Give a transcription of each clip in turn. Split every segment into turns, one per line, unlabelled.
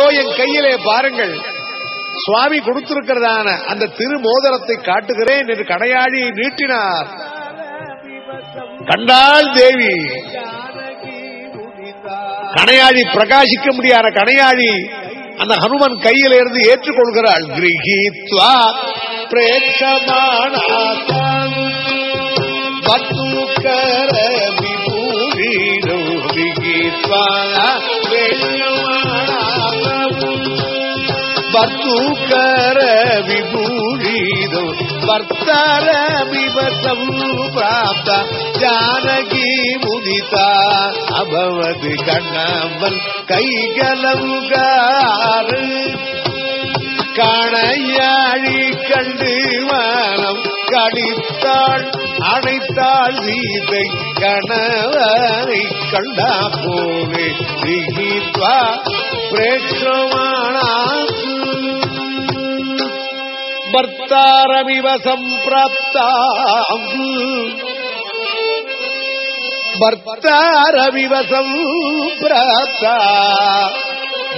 ஓ என் கையிலே பாருங்கள். சுவாமி கொடுத்திருக்கிறதான அந்த திருமோதரத்தை காட்டுகிறேன் என்று கடையாழி நீட்டினார். கண்டால் தேவி கணையாழி பிரகாசிக்க முடியாத கணையாழி அந்த ஹனுமன் கையில இருந்து ஏற்றுக்கொள்கிறாள். கிரகித்வா பிரேட்சமான வத்துக்கர விபூஷிதோ கிரகித்வா வத்துக்கர விபூஷிதோ வர்த்தர விபசம் பிராப்த ஜானகி முதிதா அபவது கண்ணவன் கைகலவுகாறு கணையாழி கண்டு மனம் கடித்தாள் அணைத்தாள் சீதை கணவரை கண்டா போலே திகித்வா ഭർത്താരമിവ സംപ്രാപ്ത ഭർത്താരമിവ സംപ്രാപ്ത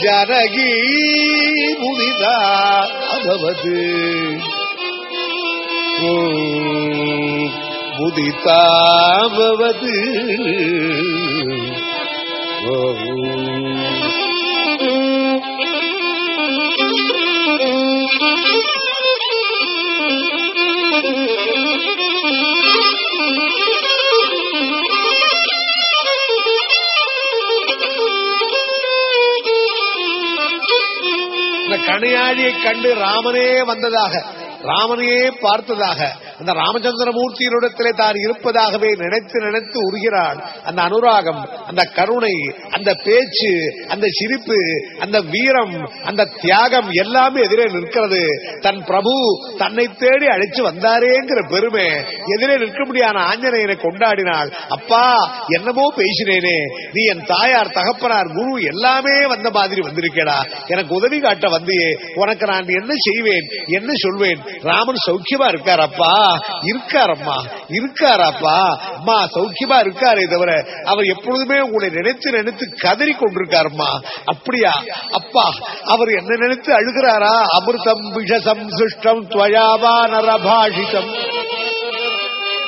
ജനകീ മുദിത അഭവത് മുദിതാഭവത് ഓ கணையாழியை கண்டு ராமனே வந்ததாக ராமனையே பார்த்ததாக அந்த ராமச்சந்திரமூர்த்தியினிடத்திலே தான் இருப்பதாகவே நினைத்து நினைத்து உருகிறாள் அந்த அனுராகம் அந்த கருணை அந்த பேச்சு அந்த சிரிப்பு அந்த வீரம் அந்த தியாகம் எல்லாமே எதிரே நிற்கிறது. தன் பிரபு தன்னை தேடி அழைச்சு வந்தாரேங்கிற பெருமை எதிரே நிற்க முடியாத ஆஞ்சநேயனை கொண்டாடினாள் அப்பா என்னமோ பேசினேனே. நீ என் தாயார் தகப்பனார் குரு எல்லாமே வந்த மாதிரி வந்திருக்கேடா. எனக்கு உதவி காட்ட வந்தியே. உனக்கு நான் என்ன செய்வேன்? என்ன சொல்வேன்? ராமன் சௌக்கியமா இருக்காரப்பா. இருக்காரம்மா. இருக்காராப்பா. அம்மா சௌக்கியமா இருக்காரே தவிர அவர் எப்பொழுதுமே உங்களை நினைத்து நினைத்து கதறி கொண்டிருக்காருமா அப்படியா? அப்பா அவர் என்ன நினைத்து அழுகிறாரா? அமிர்தம் விஷசம் சுஷ்டம் துவயாவா நரபாஷிதம்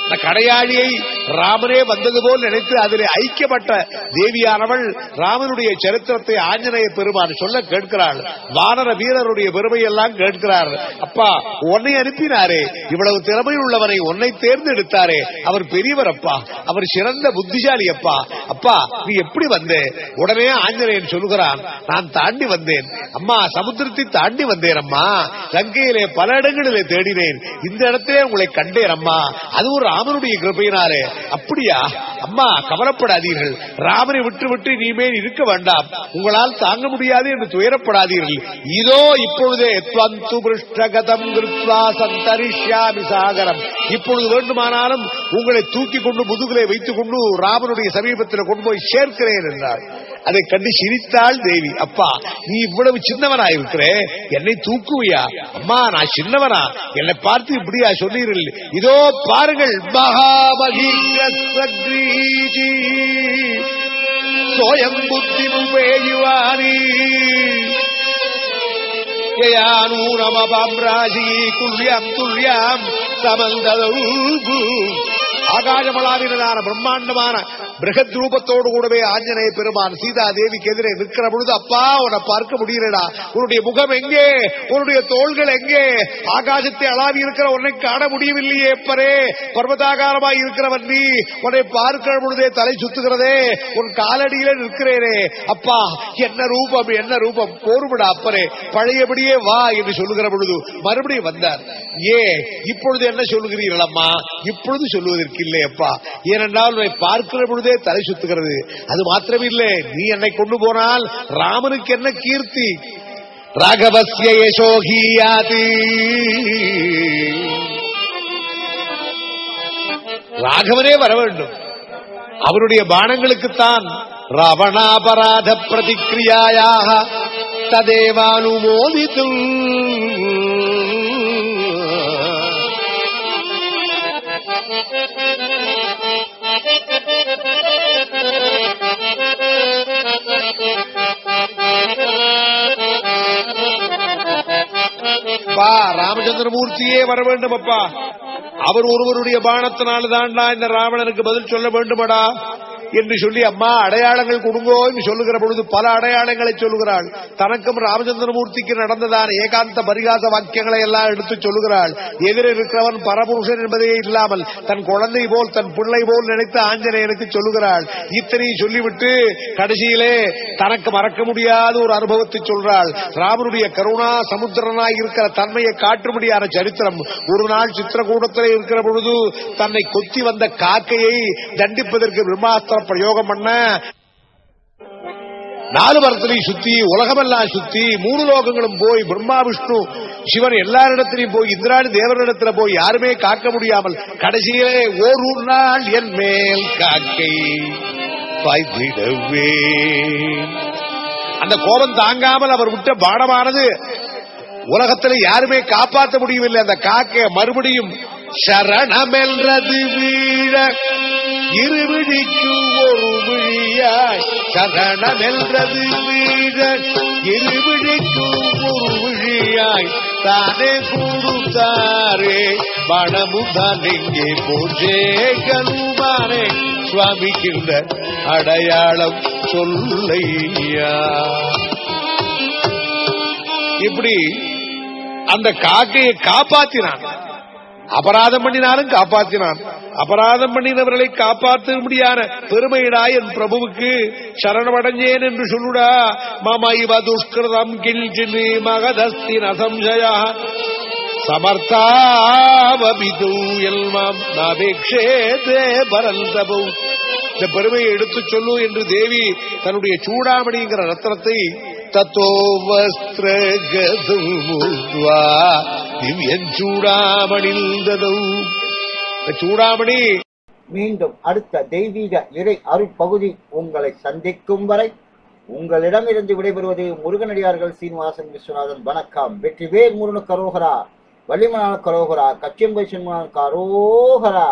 இந்த கடையாளியை ராமனே வந்தது போல் நினைத்து அதிலே ஐக்கியப்பட்ட தேவியானவள் ராமனுடைய சரித்திரத்தை ஆஞ்சநேய பெருமான் சொல்ல கேட்கிறாள். வானர வீரருடைய பெருமையெல்லாம் கேட்கிறார். அப்பா உன்னை அனுப்பினாரே. இவ்வளவு திறமை உள்ளவனை உன்னை தேர்ந்தெடுத்தாரே. அவர் பெரியவர் அப்பா. அவர் சிறந்த புத்திசாலி அப்பா. அப்பா நீ எப்படி வந்தே? உடனே ஆஞ்சநேயன் சொல்லுகிறான் நான் தாண்டி வந்தேன். அம்மா சமுத்திரத்தை தாண்டி வந்தேன் அம்மா. லங்கையிலே பல இடங்களிலே தேடினேன். இந்த இடத்திலே உங்களை கண்டேன் அம்மா. அதுவும் ராமனுடைய கிருபையினாரே அப்படியா? அம்மா கவலைப்படாதீர்கள். ராமனை விட்டு விட்டு இனிமேல் இருக்க வேண்டாம். உங்களால் தாங்க முடியாது என்று துயரப்படாதீர்கள். இதோ இப்பொழுதே துவந்து பிருஷ்டகதம் கிருத்வா சந்தரிஷ்யாமி சாகரம். இப்பொழுது வேண்டுமானாலும் உங்களை தூக்கி கொண்டு முதுகிலே வைத்துக் கொண்டு ராமனுடைய சமீபத்தில் கொண்டு போய் சேர்க்கிறேன் என்றார். அதை கண்டு சிரித்தாள் தேவி. அப்பா நீ இவ்வளவு சின்னவனா இருக்கிற என்னை தூக்குவியா? அம்மா நான் சின்னவனா? என்னை பார்த்து இப்படியா சொன்னீர்கள்? இதோ பாருங்கள் மகாமகீரீஜி சோயம் புத்தி முபேயுவானி யயானூரமபாம்ராசி குல்யம் துல்யம் சமந்ததூ. ஆகாயமளாவினதான பிரம்மாண்டமான பிரகத் ரூபத்தோடு கூடவே ஆஞ்சநேய பெருமான் சீதா தேவிக்கு எதிரே நிற்கிற பொழுது அப்பா உன்னை பார்க்க முடியலடா. உன்னுடைய முகம் எங்கே? உன்னுடைய தோள்கள் எங்கே? ஆகாசத்தை அளாவி இருக்கிற உன்னை காண முடியவில்லையே பரே பர்வதாகாரமாய் இருக்கிறவன் நீ. உன்னை பார்க்கிற பொழுதே தலை சுத்துகிறதே. உன் காலடியில நிற்கிறேனே. அப்பா என்ன ரூபம் என்ன ரூபம்? போர்விடா அப்பரே. பழையபடியே வா என்று சொல்லுகிற பொழுது மறுபடியும் வந்தார். ஏ இப்பொழுது என்ன சொல்லுகிறீர்கள் அம்மா இப்பொழுது சொல்லுவதற்கு இல்லையப்பா. ஏனென்றால் உன்னை பார்க்கிற பொழுது தலை சுத்துகிறது. அது மாத்திரமில்லை. நீ என்னை கொண்டு போனால் ராமனுக்கு என்ன கீர்த்தி? ராகவசிய யசோகியாதி ராகவனே வர வேண்டும். அவருடைய பானங்களுக்குத்தான் ரவணாபராத பிரதிக்ரியாயாக ததேவானுமோதித்தும் ராமச்சந்திரமூர்த்தியே வர வேண்டும் அப்பா. அவர் ஒருவருடைய பானத்தினால்தான்டா இந்த ராவணனுக்கு பதில் சொல்ல வேண்டுமடா. என்று சொல்லி அம்மா அடையாளங்கள் கொடுங்கோ என்று சொல்லுகிற பொழுது பல அடையாளங்களை சொல்லுகிறாள். தனக்கும் ராமச்சந்திரமூர்த்திக்கு நடந்ததான ஏகாந்த பரிகாச வாக்கியங்களை எல்லாம் எடுத்து சொல்லுகிறாள். எதிர இருக்கிறவன் பரபுருஷன் என்பதே இல்லாமல் தன் குழந்தை போல் தன் பிள்ளை போல் நினைத்து ஆஞ்சநேயனுக்கு சொல்லுகிறாள். இத்தனையும் சொல்லிவிட்டு கடைசியிலே தனக்கு மறக்க முடியாத ஒரு அனுபவத்தை சொல்றாள். ராமனுடைய கருணா சமுத்திரனாய் இருக்கிற தன்மையை காட்டும்படியான சரித்திரம். ஒரு நாள் சித்திரகூடத்திலே இருக்கிற பொழுது தன்னை கொத்தி வந்த காக்கையை தண்டிப்பதற்கு பிரம்மாஸ்திரம் பிரயோகம் பண்ண. நாலு மரத்திலையும் சுத்தி உலகமெல்லாம் சுத்தி மூணு லோகங்களும் போய் பிரம்மா விஷ்ணு சிவன் எல்லாரிடத்திலையும் போய் இந்திராணி தேவரிடத்துல போய் யாருமே காக்க முடியாமல் கடைசியிலே ஒரு நாள் என் மேல் காக்கை பாய்ந்திடவே. அந்த கோபம் தாங்காமல் அவர் விட்ட பாடமானது உலகத்துல யாருமே காப்பாற்ற முடியவில்லை. அந்த காக்க மறுபடியும் சரணமென்றது வீழ இருவிழிக்கு ஒரு விழியாய் சரணமென்றது வீழ இருவிழிக்கு ஒரு விழியாய் தானே கூடுத்தாரே பணமுதான் இங்கே போச்சே கனுமானே சுவாமிக்கின்ற அடையாளம் சொல்லையா? இப்படி அந்த காக்கையை காப்பாத்தினான். அபராதம் பண்ணினாலும் காப்பாத்தினான். அபராதம் பண்ணினவர்களை காப்பாற்ற முடியாத பெருமையிடா என் பிரபுவுக்கு. சரணமடைஞ்சேன் என்று சொல்லுடா. மமைவ இவ துஷ்கிருதம் கிஞ்சினி மகதஸ்தின் அசம்சயா சமர்த்தாவபிது எல்மாம் நாபேக்ஷேதே பரந்தபு இந்த பெருமையை எடுத்து சொல்லு என்று தேவி தன்னுடைய சூடாமணிங்கிற ரத்னத்தை தத்தோ வஸ்திரகதுவா திவ்யன் சூடாமணிந்ததோ சூடாமணி.
மீண்டும் அடுத்த தெய்வீக இறை அருட்பகுதி உங்களை சந்திக்கும் வரை உங்களிடமிருந்து விடைபெறுவது முருகனடியார்கள் சீனிவாசன் விஸ்வநாதன். வணக்கம். வெற்றிவேல் முருகனுக்கு கரோகரா வள்ளிமனான கரோகரா கச்சியம்பை சின்மனான் கரோகரா.